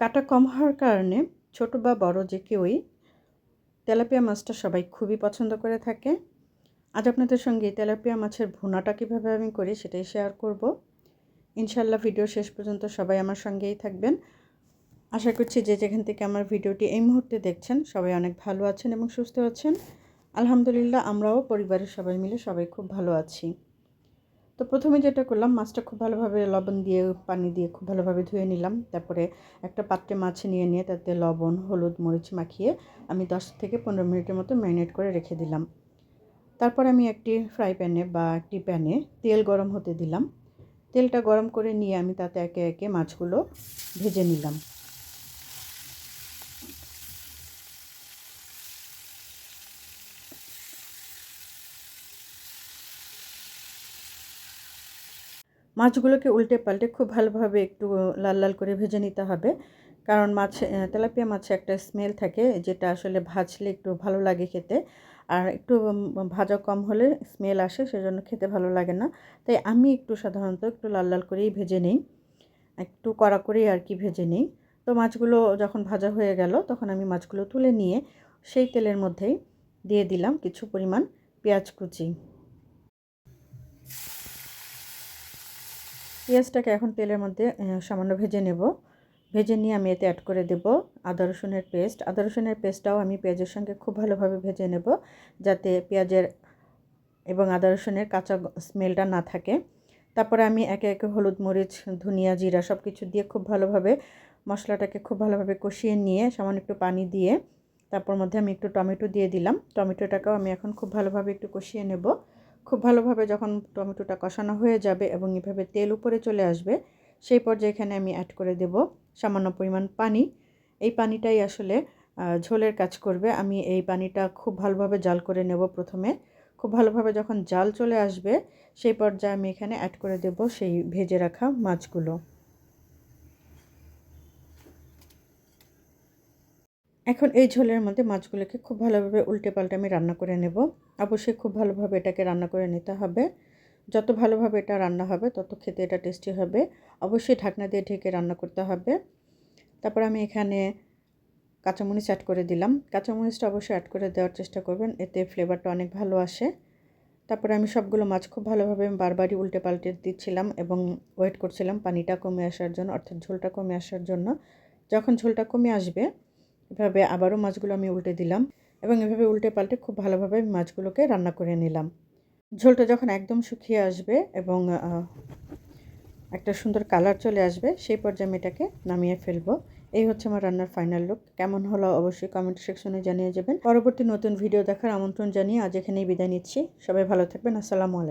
কাটা কম হওয়ার কারণে ছোট বা বড় যে কেউই তেলাপিয়া মাছটা সবাই খুবই পছন্দ করে থাকে। আজ আপনাদের সঙ্গে তেলাপিয়া মাছের ভুনাটা কীভাবে আমি করি সেটাই শেয়ার করব। ইনশাল্লাহ ভিডিও শেষ পর্যন্ত সবাই আমার সঙ্গেই থাকবেন। আশা করছি যে যেখান থেকে আমার ভিডিওটি এই মুহূর্তে দেখছেন সবাই অনেক ভালো আছেন এবং সুস্থ আছেন। আলহামদুলিল্লাহ আমরাও পরিবারের সবাই মিলে সবাই খুব ভালো আছি। তো প্রথমে যেটা করলাম, মাছটা খুব ভালোভাবে লবণ দিয়ে, পানি দিয়ে খুব ভালোভাবে ধুয়ে নিলাম। তারপরে একটা পাত্রে মাছ নিয়ে নিয়ে তাতে লবণ, হলুদ, মরিচ মাখিয়ে আমি দশ থেকে পনেরো মিনিটের মতো ম্যারিনেট করে রেখে দিলাম। তারপর আমি একটি ফ্রাই প্যানে বা একটি প্যানে তেল গরম হতে দিলাম। তেলটা গরম করে নিয়ে আমি তাতে একে একে মাছগুলো ভেজে নিলাম। মাছগুলোকে উল্টে পাল্টে খুব ভালোভাবে একটু লাল লাল করে ভেজে নিতে হবে। কারণ মাছ তেলাপিয়া মাছে একটা স্মেল থাকে যেটা আসলে ভাজলে একটু ভালো লাগে খেতে। আর একটু ভাজা কম হলে স্মেল আসে, সেজন্য খেতে ভালো লাগে না। তাই আমি একটু সাধারণত একটু লাল লাল করেই ভেজে নিই। একটু কড়া করেই আর কি ভেজে নিই। তো মাছগুলো যখন ভাজা হয়ে গেল, তখন আমি মাছগুলো তুলে নিয়ে সেই তেলের মধ্যেই দিয়ে দিলাম কিছু পরিমাণ পেঁয়াজ কুচি। পেঁয়াজটাকে এখন তেলের মধ্যে সামান্য ভেজে নেব। ভেজে নিয়ে আমি এতে অ্যাড করে দেব আদা, রসুনের পেস্ট। আদা, রসুনের পেস্টটাও আমি পেঁয়াজের সঙ্গে খুব ভালোভাবে ভেজে নেব যাতে পেঁয়াজের এবং আদা, রসুনের কাঁচা স্মেলটা না থাকে। তারপরে আমি একে একে হলুদ, মরিচ, ধনিয়া, জিরা সব কিছু দিয়ে খুব ভালোভাবে মশলাটাকে খুব ভালোভাবে কষিয়ে নিয়ে সামান্য একটু পানি দিয়ে তারপর মধ্যে আমি একটু টমেটো দিয়ে দিলাম। টমেটোটাকেও আমি এখন খুব ভালোভাবে একটু কষিয়ে নেব। খুব ভালোভাবে যখন টমেটোটা কষানো হয়ে যাবে এবং এভাবে তেল উপরে চলে আসবে, সেই পর্যায়ে এখানে আমি অ্যাড করে দেব সামান্য পরিমাণ পানি। এই পানিটাই আসলে ঝোলের কাজ করবে। আমি এই পানিটা খুব ভালোভাবে জাল করে নেব প্রথমে। খুব ভালোভাবে যখন জাল চলে আসবে, সেই পর্যায়ে আমি এখানে অ্যাড করে দেব সেই ভেজে রাখা মাছগুলো। এখন এই ঝোলের মধ্যে মাছগুলোকে খুব ভালোভাবে উল্টে পাল্টে আমি রান্না করে নেব। অবশ্যই খুব ভালোভাবে এটাকে রান্না করে নিতে হবে। যত ভালোভাবে এটা রান্না হবে, তত খেতে এটা টেস্টি হবে। অবশ্যই ঢাকনা দিয়ে ঢেকে রান্না করতে হবে। তারপর আমি এখানে কাঁচামরিচ অ্যাড করে দিলাম। কাঁচামরিচটা অবশ্যই অ্যাড করে দেওয়ার চেষ্টা করবেন, এতে ফ্লেভারটা অনেক ভালো আসে। তারপরে আমি সবগুলো মাছ খুব ভালোভাবে বারবারই উল্টে পাল্টে দিচ্ছিলাম এবং ওয়েট করছিলাম পানিটা কমে আসার জন্য, অর্থাৎ ঝোলটা কমে আসার জন্য। যখন ঝোলটা কমে আসবে এভাবে আবারও মাছগুলো আমি উল্টে দিলাম এবং এভাবে উল্টে পাল্টে খুব ভালোভাবে মাছগুলোকে রান্না করে নিলাম। ঝোলটা যখন একদম শুকিয়ে আসবে এবং একটা সুন্দর কালার চলে আসবে, সেই পর্যায়ে আমি এটাকে নামিয়ে ফেলব। এই হচ্ছে আমার রান্নার ফাইনাল লুক। কেমন হলো অবশ্যই কমেন্ট সেকশনে জানিয়ে যাবেন। পরবর্তী নতুন ভিডিও দেখার আমন্ত্রণ জানিয়ে আজ এখানেই বিদায় নিচ্ছি। সবাই ভালো থাকবেন। আসসালামু আলাইকুম।